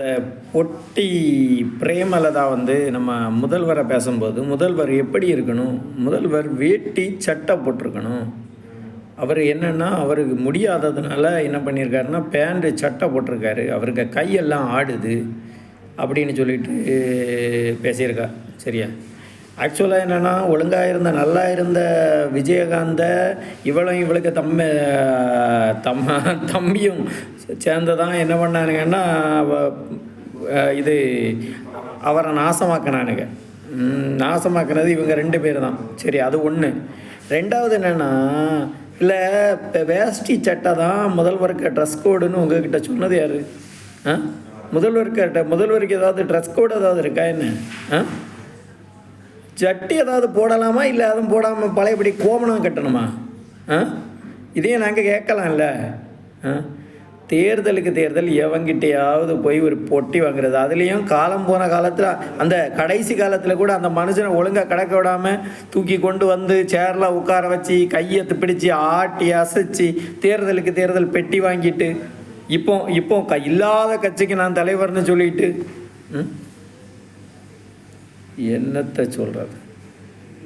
இந்த பொட்டி பிரேமலதா வந்து நம்ம முதல்வரை பேசும்போது முதல்வர் எப்படி இருக்கணும்? முதல்வர் வேட்டி சட்டை போட்டிருக்கணும். அவர் என்னென்னா அவருக்கு முடியாததுனால என்ன பண்ணியிருக்காருன்னா பேண்ட்டு சட்டை போட்டிருக்காரு. அவருக்கு கையெல்லாம் ஆடுது. அப்படின்னு சொல்லிட்டு பேசியிருக்கா. சரியா? ஆக்சுவலாக என்னென்னா ஒழுங்காக இருந்த நல்லா இருந்த விஜயகாந்த இவளும் இவளுக்கு தம்ம தம்ம தம்பியும் சேர்ந்து தான் என்ன பண்ணானுங்கன்னா இது அவரை நாசமாக்கினானுங்க. நாசமாக்குனது இவங்க ரெண்டு பேர் தான் சரி அது ஒன்று ரெண்டாவது என்னென்னா இல்லை இப்போ வேஷ்டி சட்டை தான் முதல்வருக்கு ட்ரெஸ் கோடுன்னு உங்ககிட்ட சொன்னது யார்? ஆ? முதல்வருக்கு முதல்வருக்கு ஏதாவது ட்ரெஸ் கோடு ஏதாவது இருக்கா என்ன? ஆ? ஜட்டி ஏதாவது போடலாமா? இல்லை அதுவும் போடாமல் பழையபடி கோமணம் கட்டணுமா? ஆ? இதையும் நாங்கள் கேட்கலாம்ல. ஆ? தேர்தலுக்கு தேர்தல் எவங்கிட்டையாவது போய் ஒரு பொட்டி வாங்குறது. அதுலேயும் காலம் போன காலத்தில் அந்த கடைசி காலத்தில் கூட அந்த மனுஷனை ஒழுங்காக கிடக்க விடாமல் தூக்கி கொண்டு வந்து சேரில் உட்கார வச்சு கையை பிடிச்சி ஆட்டி அசைச்சு தேர்தலுக்கு தேர்தல் பெட்டி வாங்கிட்டு இப்போ இப்போ க இல்லாத கட்சிக்கு நான் தலைவர்னு சொல்லிட்டு ம்? என்னத்தை சொல்கிறது